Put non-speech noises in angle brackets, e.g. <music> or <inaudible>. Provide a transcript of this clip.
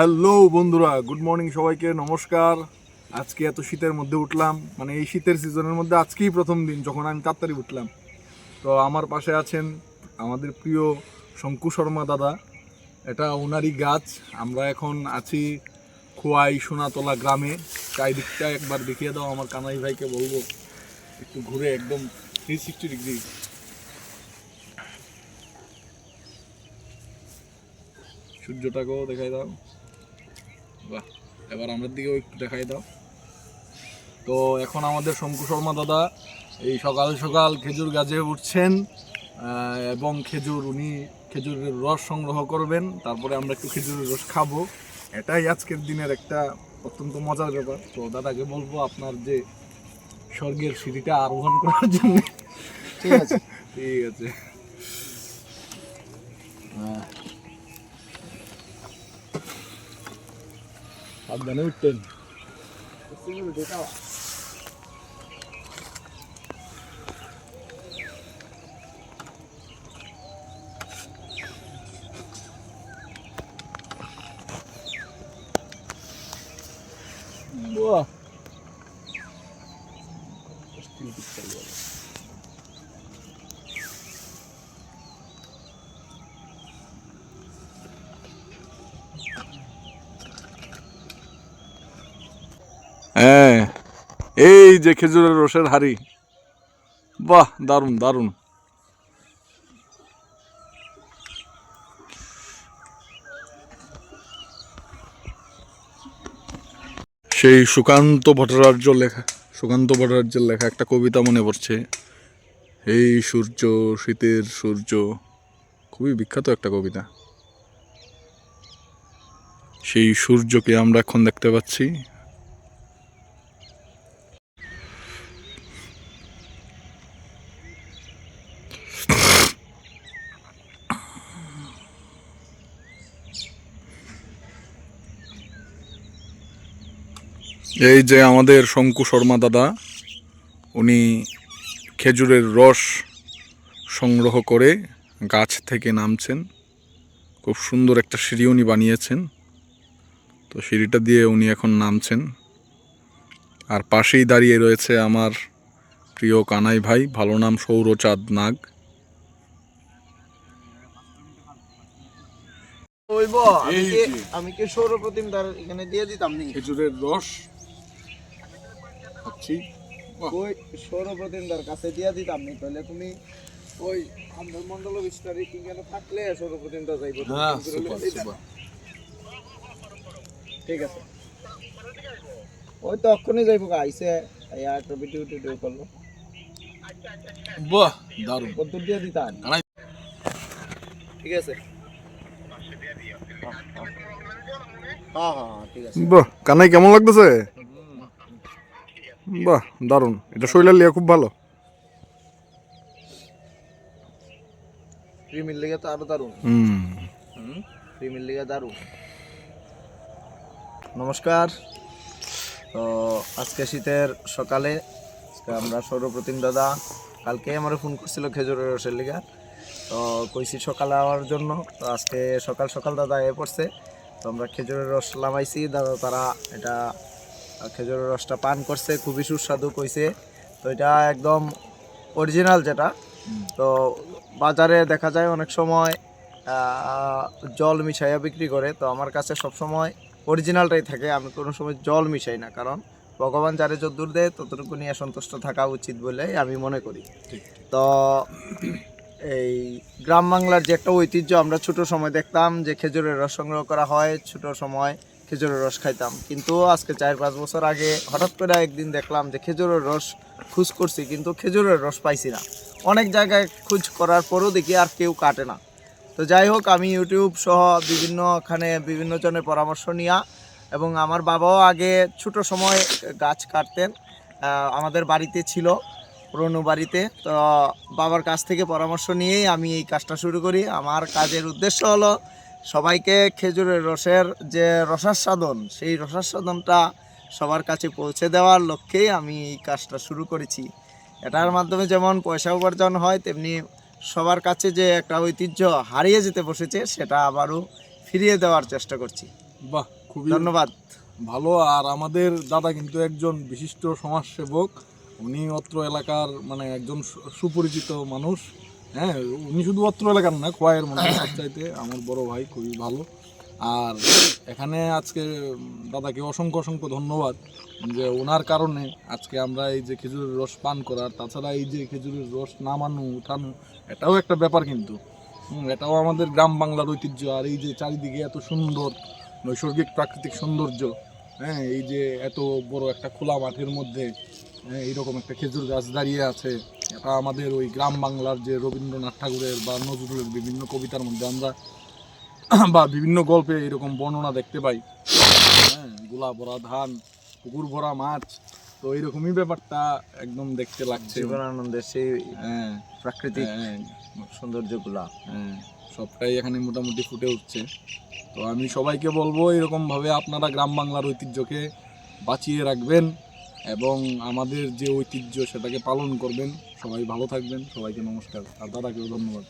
Hello বন্ধুরা, good morning সবাইকে, নমস্কার। আজকে এত শীতের মধ্যে উঠলাম মানে এই শীতের সিজনের মধ্যে আজকেই প্রথম দিন, যখন আমি তাড়াতাড়ি উঠলাম। তো আমার পাশে আছেন আমাদের প্রিয় শঙ্কু শর্মা দাদা। এটা ওনারই গাছ, আমরা এখন আছি খোয়াই সোনাতলা গ্রামে। চারিদিকটা একবার দেখিয়ে দাও আমার কানাই ভাইকে বলব। একটু ঘুরে একদম থ্রি সিক্সটি ডিগ্রি সূর্যটাকেও দেখাই দাও। বাহ এবার আমার দিকেও একটু দেখাই দাও। তো এখন আমাদের শঙ্কু শর্মা দাদা এই সকাল সকাল খেজুর গাছে উঠছেন এবং খেজুর উনি খেজুরের রস সংগ্রহ করবেন তারপরে আমরা একটু খেজুরের রস খাব। এটাই আজকের দিনের একটা অত্যন্ত মজার ব্যাপার। তো দাদাকে বলব আপনার যে স্বর্গের সিঁড়িটা আরোহণ করার জন্য। ঠিক আছে। <laughs> ঠিক আছে। হ্যাঁ। সাবধানে উঠতেন বাহ Still picture বলে। হ্যাঁ এই যে খেজুরের রসের হাড়ি। বাহ, দারুণ দারুণ। সেই সুকান্ত ভট্টাচার্য লেখা, সুকান্ত ভট্টাচার্যের লেখা একটা কবিতা মনে পড়ছে। এই সূর্য, শীতের সূর্য, খুবই বিখ্যাত একটা কবিতা। সেই সূর্যকে আমরা এখন দেখতে পাচ্ছি। এই যে আমাদের শঙ্কু শর্মা দাদা উনি খেজুরের রস সংগ্রহ করে গাছ থেকে নামছেন। খুব সুন্দর একটা সিঁড়ি উনি বানিয়েছেন। তো সিঁড়িটা দিয়ে উনি এখন নামছেন। আর পাশেই দাঁড়িয়ে রয়েছে আমার প্রিয় কানাই ভাই ভালো নাম সৌরচাঁদ নাগ। আমি কি যে। আমি কি সৌর প্রতিমদার এখানে দিয়ে দিতাম নি খেজুরের রস বাহ। ওই সৌর প্রতিমদার কাছে দিয়ে দিতাম নি তাহলে তুমি ওই আন্দর মন্ডল বিস্তারিত এখানে থাকলে সৌরপ্রতিমটা যাইব হ্যাঁ ঠিক আছে। ওই তো অক্ষণই যাইব আইসে আইয়া একটা ভিডিও টিডিও করল। বাহ দারুণ। কত দিয়ে দিতাম। ঠিক আছে। হ্যাঁ হ্যাঁ ঠিক আছে। বাহ কানাই কেমন লাগতেছে? বাহ দারুণ। এটা শৈলার লিয়া খুব ভালো। প্রিমির লিগে তো আরও দারুণ। হুম। প্রিমিয়ার লিগে দারুণ। নমস্কার। তো আজকে শীতের সকালে আজকে আমরা সৌরপ্রতিম দাদা কালকে আমার ফোন করছিল খেজুরের রসের লিগে তো কইছি সকালে আওয়ার জন্য তো আজকে সকাল সকাল দাদা এ পড়ছে। তো আমরা খেজুরের রস লামাইছি দাদা তারা এটা খেজুরের রসটা পান করছে খুবই সুস্বাদু কইছে। তো এটা একদম অরিজিনাল যেটা। তো বাজারে দেখা যায় অনেক সময় জল মিশাইয়া বিক্রি করে। তো আমার কাছে সব সময় অরিজিনালটাই থাকে। আমি কোনো সময় জল মিশাই না কারণ ভগবান যারে যদ্দূর দেয় ততটুকু নিয়ে সন্তুষ্ট থাকা উচিত বলে আমি মনে করি। তো এই গ্রাম বাংলার যে একটা ঐতিহ্য আমরা ছোট সময় দেখতাম যে খেজুরের রস সংগ্রহ করা হয় ছোট সময় খেজুরের রস খাইতাম। কিন্তু আজকে চার, পাঁচ বছর আগে হঠাৎ করে একদিন দেখলাম যে খেজুরের রস খুঁজ করছি, কিন্তু খেজুরের রস পাইছি না। অনেক জায়গায় খোঁজ করার পরও দেখি আর কেউ কাটে না। তো যাই হোক, আমি ইউটিউব সহ বিভিন্নখানে বিভিন্ন জনের পরামর্শ নিয়া এবং আমার বাবাও আগে ছোট সময় গাছ কাটতেন আমাদের বাড়িতে ছিল, পুরনো বাড়িতে। তো বাবার কাছ থেকে পরামর্শ নিয়েই আমি এই কাজটা শুরু করি। আমার কাজের উদ্দেশ্য হলো সবাইকে খেজুরের রসের যে রসাস্বাদন সেই রসাস্বাদনটা সবার কাছে পৌঁছে দেওয়ার লক্ষ্যেই আমি এই কাজটা শুরু করেছি। এটার মাধ্যমে যেমন পয়সা উপার্জন হয় তেমনি সবার কাছে যে একটা ঐতিহ্য হারিয়ে যেতে বসেছে সেটা আবারও ফিরিয়ে দেওয়ার চেষ্টা করছি। বাহ খুবই ধন্যবাদ। ভালো। আর আমাদের দাদা কিন্তু একজন বিশিষ্ট সমাজসেবক। উনি অত্র এলাকার মানে একজন সুপরিচিত মানুষ। হ্যাঁ উনি শুধু অত্র এলাকার না খোয়াইয়ের মধ্যে সবচাইতে। আমার বড় ভাই খুবই ভালো। আর এখানে আজকে দাদাকে অসংখ্য অসংখ্য ধন্যবাদ যে ওনার কারণে আজকে আমরা এই যে খেজুরের রস পান করার তাছাড়া এই যে খেজুরের রস নামানো উঠানো এটাও একটা ব্যাপার কিন্তু। এটাও আমাদের গ্রাম বাংলার ঐতিহ্য। আর এই যে চারিদিকে এত সুন্দর নৈসর্গিক প্রাকৃতিক সৌন্দর্য হ্যাঁ এই যে এত বড় একটা খোলা মাঠের মধ্যে হ্যাঁ, এইরকম একটা খেজুর গাছ দাঁড়িয়ে আছে আমাদের ওই গ্রাম বাংলার যে রবীন্দ্রনাথ ঠাকুরের বা নজরুলের বিভিন্ন কবিতার মধ্যে আমরা <clears throat> বা বিভিন্ন গল্পে এরকম বর্ণনা দেখতে পাই। হ্যাঁ গোলা ভরা ধান পুকুর ভরা মাছ তো এইরকমই ব্যাপারটা একদম দেখতে লাগছে। জীবনানন্দের সেই হ্যাঁ প্রাকৃতিক হ্যাঁ। সৌন্দর্যগুলা হ্যাঁ সবটাই এখানে মোটামুটি ফুটে উঠছে। তো আমি সবাইকে বলব এরকমভাবে আপনারা গ্রাম বাংলার ঐতিহ্যকে বাঁচিয়ে রাখবেন। এবং আমাদের যে ঐতিহ্য সেটাকে পালন করবেন, সবাই ভালো থাকবেন, সবাইকে নমস্কার। আর দাদাকেও ধন্যবাদ।